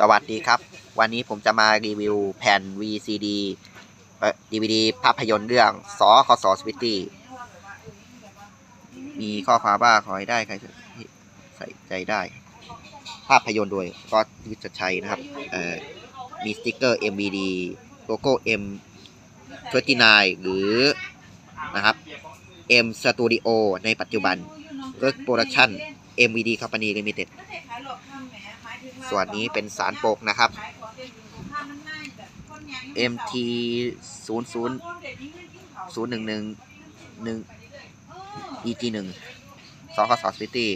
สวัสดีครับ วันนี้ผมจะมารีวิวแผ่น VCD เอ่อ DVD ภาพยนตร์เรื่องสอคอสสวิตตี้มีข้อความว่าขอให้ได้ใครใส่ใจได้ ภาพยนตร์โดยก็ยุทธชัยนะครับเอ่อมีสติกเกอร์ MVD โลโก้ M 29หรือนะครับ M Studio ในปัจจุบันเลิกโปรดักชั่น MVD Company Limited ส่วนนี้เป็นสารปกนะครับ MT 0 0 0 1 1 1 EG 1สองข้อสอบสวิตตี้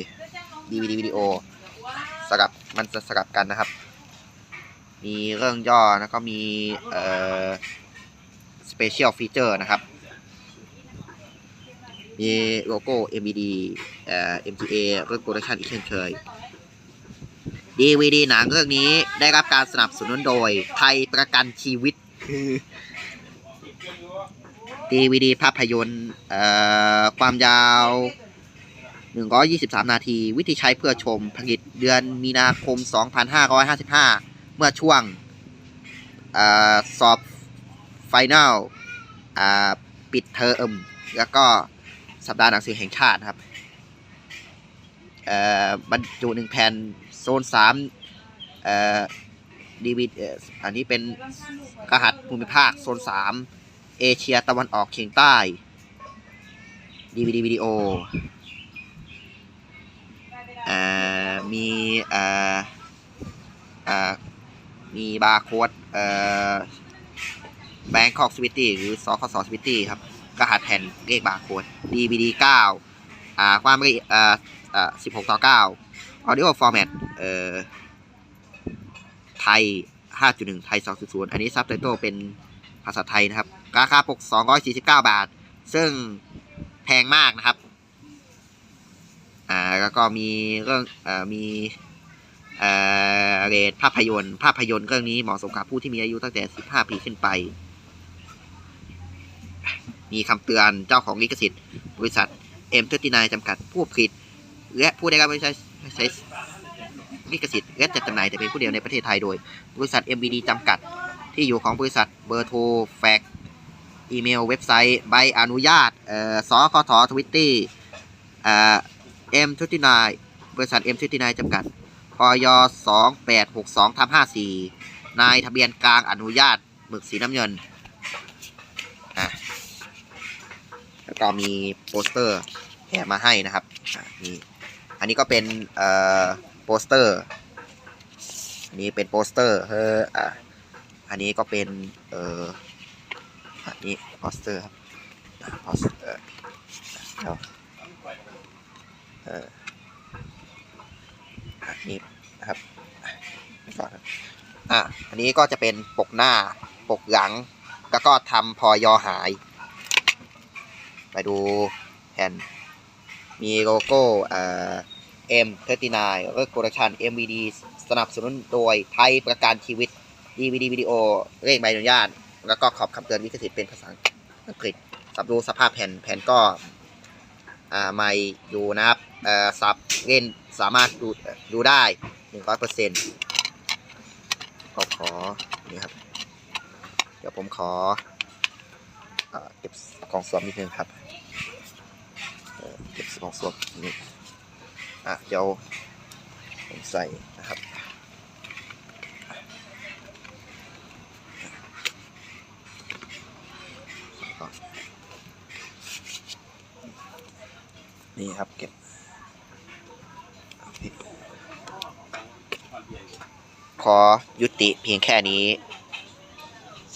DVD วิดีโอสลับมันจะสลับกันนะครับ มีเรื่องย่อแล้วก็มีเอ่อ special feature นะครับ มีโลโก้ MVD เอ่อ MTA เรื่องโปรดักชันอีกเช่นเคย DVD หนังเรื่องนี้ได้รับการสนับสนุนโดย ไทยประกันชีวิต DVD ภาพยนตร์ความยาว 123 นาที วิธีใช้เพื่อชมผลิตเดือนมีนาคม 2555 เมื่อช่วงอสอบไฟแนลอ่าปิดเทอมแล้วก็สัปดาห์หนังสือแห่งชาติครับบรรจุหนึ่งแผ่น ซนสามเอ่อดีวีอันนี้เป็นรหัสภูมิภาคโซนสามเอเชียตะวันออกเฉียงใต้ดีวีดีวิดีโออมีเออมีบาร์โค้ดเออแบงคอกสวิตตี้หรือสคสสวิตตี้ครับรหัสแผ่นเลขบาร์โค้ด DVD 9อ่าความละเอียดอ่าอ่า16ต่อ9 audio format เอ่อไทย 5.1 ไทย 2.0 อันนี้ซับไตเติลเป็นภาษาไทยนะครับ ราคาปก 249 บาท ซึ่งแพงมากนะครับ อ่า แล้วก็มีเรื่องเอ่อมีเอ่อเรทภาพยนตร์ ภาพยนตร์เรื่องนี้เหมาะสมกับผู้ที่มีอายุตั้งแต่ 15 ปีขึ้นไป มีคำเตือนเจ้าของลิขสิทธิ์ บริษัท M39 จำกัดผู้ผลิตและผู้ได้รับใช้ ใช้ลิขสิทธิ์และจัดจำหน่ายแต่เป็นผู้เดียวในประเทศไทยโดย บริษัท MBD จำกัด ที่อยู่ของบริษัทเบอร์โทรแฟก์อีเมล เว็บไซต์ ใบอนุญาตเอ่อสคททวิตตี้เอ่อ M39 บริษัท M39 จำกัดพย2862ทับ54นายทะเบียนกลางอนุญาตหมึกสีน้ำเงินอะแล้วก็มีโปสเตอร์แถมมาให้นะครับ อะนี่ นนี้ก็เป็นเอ่อโปสเตอร์อันนี้เป็นโปสเตอร์เอออะอันนี้ก็เป็นเอ่ออันนี้โปสเตอร์ครับโปสเตอร์เดี๋ยวเอออันนี้นะครับไปก่อนครับอะอันนี้ก็จะเป็นปกหน้าปกหลัง แล้วก็ทำพอยอหาย ไปดูแผ่นมีโลโก้เอ่อ M39 เลิกโปรดักชัน MVD สนับสนุนโดยไทยประกันชีวิต DVD วิดีโอเลขใบอนุญาต แล้วก็ขอบคำเตือนลิขสิทธิ์เป็นภาษาอังกฤษ สับดูสภาพแผ่นแผ่นก็อ่าไม่อยู่นะครับอ่อสับเล่นสามารถดูดูได้100%ก็ขอนี่ครับ เดี๋ยวผมขอเอ่อเก็บของสวมนิดนึงครับเอ่อเก็บของสวมนี่ อะเดี๋ยวผมใส่นะครับนี่ครับเก็บขอยุติเพียงแค่นี้